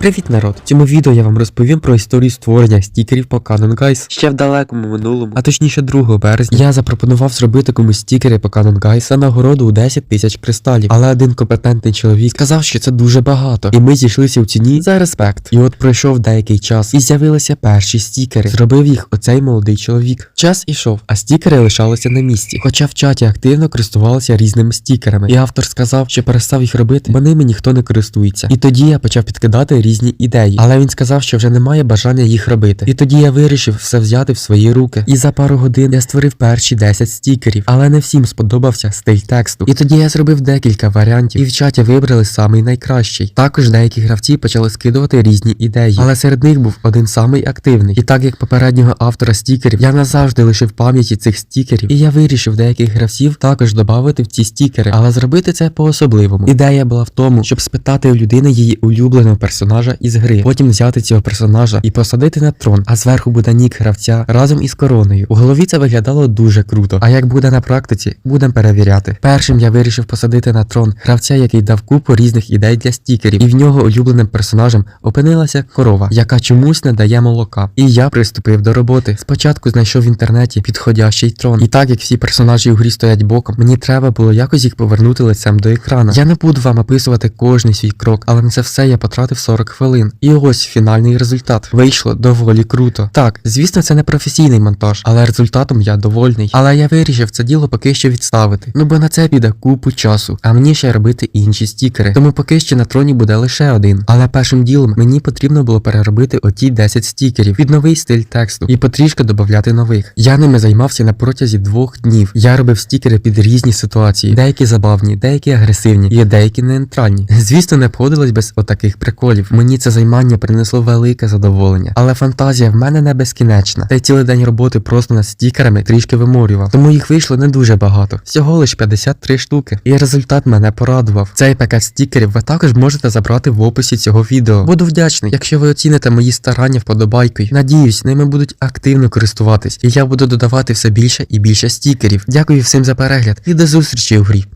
Привіт, народ! В цьому відео я вам розповім про історію створення стікерів по Canon Guys. Ще в далекому минулому, а точніше 2 березня, я запропонував зробити комусь стікери по Canon Guys за нагороду у 10 тисяч кристалів. Але один компетентний чоловік сказав, що це дуже багато, і ми зійшлися в ціні за респект. І от пройшов деякий час, і з'явилися перші стікери. Зробив їх оцей молодий чоловік. Час ішов, а стікери лишалися на місці. Хоча в чаті активно користувалися різними стікерами. І автор сказав, що перестав їх робити, бо ними ніхто не користується. І тоді я почав підкидати різні ідеї. Але він сказав, що вже немає бажання їх робити. І тоді я вирішив все взяти в свої руки. І за пару годин я створив перші 10 стікерів, але не всім сподобався стиль тексту. І тоді я зробив декілька варіантів, і в чаті вибрали самий найкращий. Також деякі гравці почали скидувати різні ідеї, але серед них був один самий активний. І так як попереднього автора стікерів, я назавжди лишив пам'яті цих стікерів, і я вирішив деяких гравців також додати в ці стікери, але зробити це по-особливому. Ідея була в тому, щоб спитати у людини її улюбленого персонажа із гри, потім взяти цього персонажа і посадити на трон, а зверху буде нік гравця разом із короною. У голові це виглядало дуже круто. А як буде на практиці, будемо перевіряти. Першим я вирішив посадити на трон гравця, який дав купу різних ідей для стікерів, і в нього улюбленим персонажем опинилася корова, яка чомусь не дає молока. І я приступив до роботи. Спочатку знайшов в інтернеті підходящий трон. І так як всі персонажі у грі стоять боком, мені треба було якось їх повернути лицем до екрана. Я не буду вам описувати кожний свій крок, але на це все я потратив 40 хвилин. І ось фінальний результат. Вийшло доволі круто. Так, звісно, це не професійний монтаж, але результатом я довольний. Але я вирішив це діло поки що відставити. Ну бо на це піде купу часу, а мені ще робити інші стікери. Тому поки що на троні буде лише один. Але першим ділом мені потрібно було переробити оті 10 стікерів під новий стиль тексту і потрішки додати нових. Я ними займався на протязі двох днів. Я робив стікери під різні ситуації, деякі забавні, деякі агресивні і деякі нейтральні. Звісно, не обходилось без отаких приколів. Мені це займання принесло велике задоволення, але фантазія в мене не безкінечна. Та й цілий день роботи просто над стікерами трішки виморював. Тому їх вийшло не дуже багато. Всього лиш 53 штуки. І результат мене порадував. Цей пакет стікерів ви також можете забрати в описі цього відео. Буду вдячний, якщо ви оціните мої старання вподобайкою. Надіюсь, ними будуть активно користуватись, і я буду додавати все більше і більше стікерів. Дякую всім за перегляд і до зустрічі у грі.